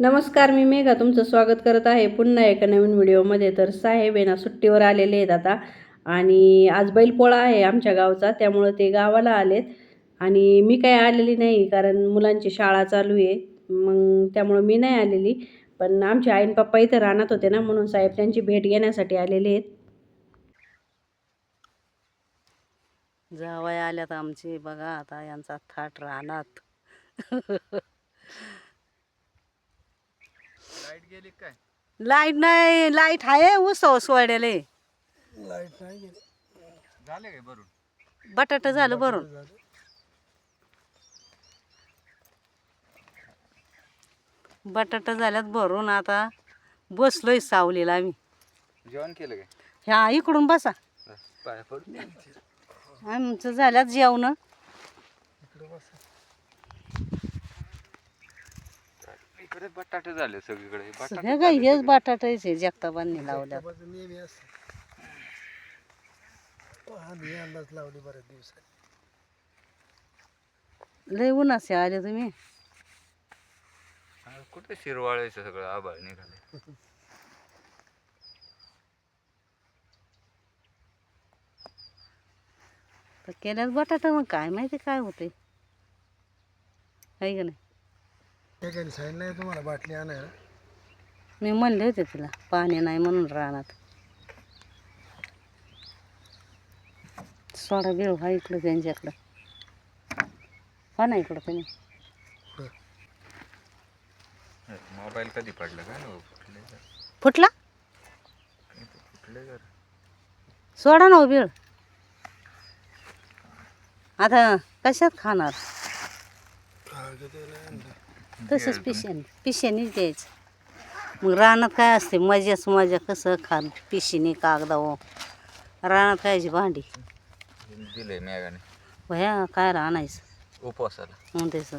नमस्कार मी मेघा तुमचं स्वागत करत आहे पुन्हा एका नवीन व्हिडिओमध्ये. तर साहेब आहे ना सुट्टीवर आलेले आहेत आता. आणि आज बैलपोळा आहे आमच्या गावचा त्यामुळं ते गावाला आलेत. आणि मी काही आलेली नाही कारण मुलांची शाळा चालू आहे. मग त्यामुळं मी नाही आलेली. पण आमचे आईन पप्पा इथं राहणार होते ना म्हणून साहेब त्यांची भेट घेण्यासाठी आलेले आहेत. जावया आल्यात आमचे बघा आता यांचा थाट राहणार लाइट गेली काय? लाइट नाही लाइट आहे उसव सोडले लाइट नाही गेली. झाले काय भरून? बटाट झालं भरून. बटाटा झाल्यात भरून आता. बसलोय सावलीला आम्ही. जेवण केलं काय? ह्या इकडून बसा. पाया पडून आमचं झाल्यात जेवण. इकडे बसा. बटाटे झाले सगळीकडे. बटाटे हे काय हेच बटाटाचे जगताबांनी नेहमी असतं आम्ही अंदाज लावली बऱ्याच दिवसात लय उन्हाचे आले तुम्ही. हा, कुठे शिरवाळायचं सगळं आभाळ निघाले तर केल्यात बटाटा मग काय माहिती काय होते आहे का नाही? सांगितलं तुम्हाला बाटली आणायला. मी म्हणले होते तिला पाणी नाही म्हणून रानात. सोडा बिळ हा इकडं त्यांच्याकडं. हा ना इकडं तुम्ही. मोबाईल कधी पडलं काय ना फुटले? सोडा ना हो बिळ. आता कशात खाणार? आणलं. तसंच पिशेने पिशेनीच द्यायचं. मग रानात काय असते? मजाच मजा कसं खा पिशीने कागदा हो रानात कायची भांडी? दिले मेघाने. भया काय राहणायचं उपवासाला. मग त्याचं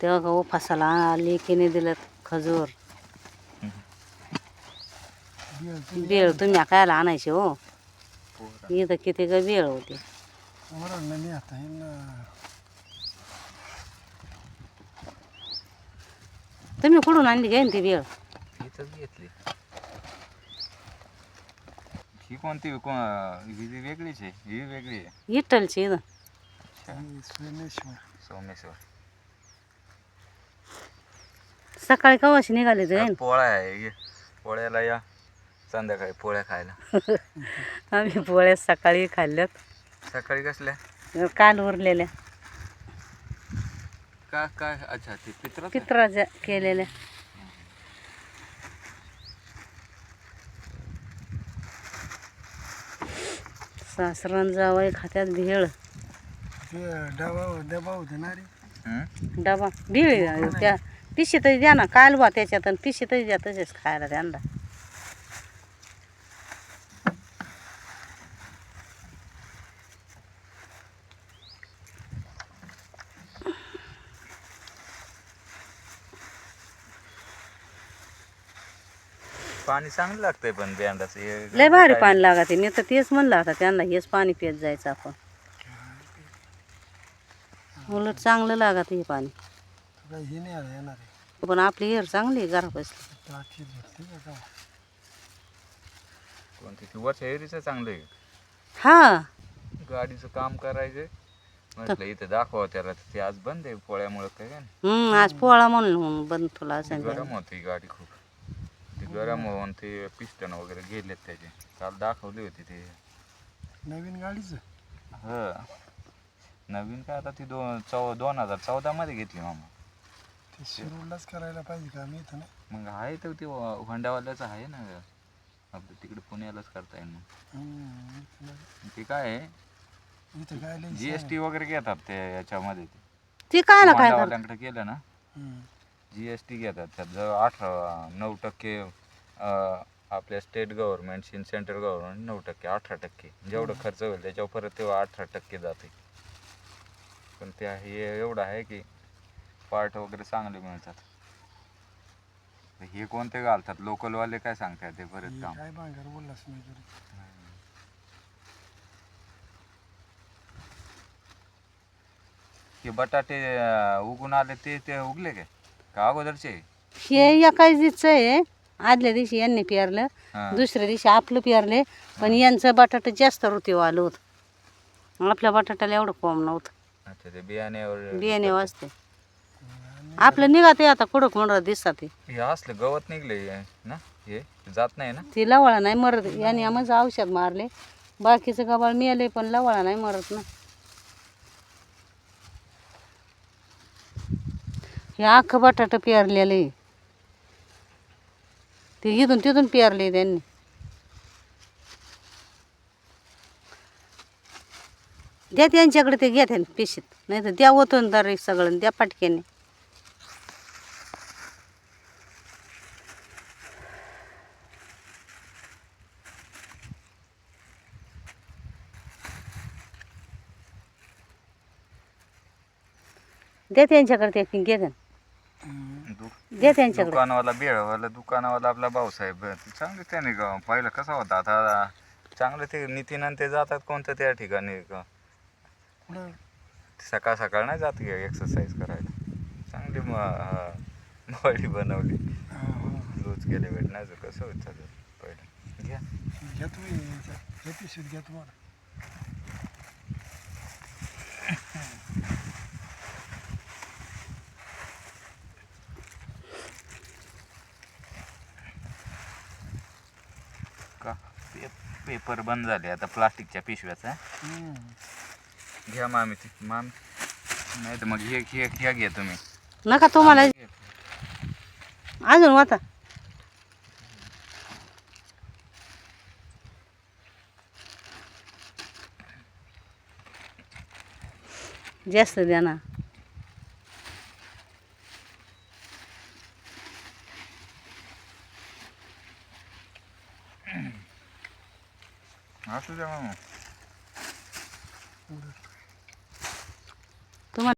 तेव्हा का उपासाला लेकीने दिलं खजूर. बिळ तुम्ही काय आणायचे हो. इथं किती का बेळ होती ओरडलं नाही आता हे ना तुम्ही कुठून आणली काय ती इथंच घेतली. ही कोणती को- ही जी वेगळीच आहे ही वेगळी आहे. इथं. हे सोमेश्वर. सकाळी कवाशी निघाले ते आज पोळा आहे ये. पोळ्याला या. संध्याकाळी पोळ्या खायला. आम्ही पोळ्या सकाळी खाल्ल्यात. सकाळी कसल्या? काल उरलेल्या. का काय? अच्छा ते पित्र पित्राच्या केलेल्या सासरण जावई खात्यात भेळ. डबा डबा होते ना रे. डबा भेळ. त्या पिशीतच द्या ना कालवा त्याच्यात आणि पिशीतच द्या तसेच खायला त्यांना पाणी चांगलं लागतंय पण बँडाचं हे लय भारी पाणी लागते मी तर तेच म्हणलं आता त्यांना हेच पाणी पित जायचं आपण. उलट चांगलं लागत हे पाणी. तर काही हे नाही आलं येणार आहे. पण आपली हेर चांगली आहे घरा बसली टाकी भरते का काय? कोणती? ती एरीचं चांगलं आहे. हा. गाडीचं काम करायचं म्हटलं इथं दाखवा त्याला ते आज बंद आहे पोळ्यामुळे काय. हम्म आज पोळा म्हणून बंद तुला गरम होती ही गाडी खूप. गरम होऊन ते पिस्टन वगैरे गेलेत त्याचे. काल दाखवली होती ते. नवीन गाडीचं? ह. नवीन काय आता ती दोन चौ दोन हजार चौदा मध्ये घेतली मामा. ते शिरूरलाच करायला पाहिजे का? मी इथं नाही. मग आहे तर ते होंडावाल्याचं आहे ना आपलं तिकडे पुण्यालाच करता येईल मग. हम्म, इथं नाही. ते काय आहे? इथं काय लई जीएसटी वगैरे घेतात ते याच्यामध्ये ते. ती कायला काय करत होंडावाल्यांकडे केलं ना? हम्म. जी एस टी घेतात त्यात जवळ अठरा नऊ टक्के आपल्या स्टेट गव्हर्नमेंट सेंट्रल गव्हर्नमेंट नऊ टक्के अठरा टक्के. जेवढं खर्च होईल त्याच्यावर परत तेव्हा अठरा टक्के जाते. पण ते हे एवढं आहे की पार्ट वगैरे चांगले मिळतात. हे कोणते घालतात? लोकलवाले काय सांगतात ते परत काम? काय भांगर बोललास नाही तरी. हे बटाटे उगून आले ते ते उगले काय? का अगोदरचे? हे एकाच दिवसचं आहे. आदल्या दिवशी यांनी पेरलं हा. दुसऱ्या दिवशी आपलं पेरले पण यांचं बटाटा जास्त ऋतू आलं होतं. आपल्या बटाट्याला एवढं कम नव्हतं. अच्छा ते बियाण्यावर बियाणे वाजते आपलं निघाते आता कुडक म्हणत दिसतात ते. हे असलं गवत निघले ना? हे जात नाही ना? ती लवाळा नाही मरत. याने आम्हाला औषध मारले. बाकीचं गबाळ मिळाले पण लवाळा नाही मरत ना. हे अख्खं बटाटा पेरलेलं आहे. ते इथून तिथून पेरले त्यांनी. द्या त्यांच्याकडे ते घ्या त्यांनी पिशीत. नाही तर द्या ओतून तर सगळं द्या पाटक्याने द्या त्यांच्याकडे ते घे दु- त्यांच्याकडे. दुकानवाला बेळवाला दुकानवाला आपला भाऊसाहेब. चांगले त्याने ग- पहिलं कसं होतं आता? चांगलं ते नितीन आणि ते जातात कोणतं त्या ठिकाणी? ग- कुठं? सकाळ सकाळ नाही जात एक्सरसाइज करायला? चांगली बॉडी बनवली. हा. लूज केले भेट नाही तर कसं होतं ते पहिलं. घ्या. घ्या तुम्ही पिशवीत घ्या तुम्हाला. का पे पेपर बंद झाले आता प्लास्टिकच्या पिशव्याचा. घ्या मामी ते मामी. नाही तर मग हे हे घ्या घ्या तुम्ही. नका तुम्हाला. अजून वाता जास्त द्या ना. असू द्या मग पुढं.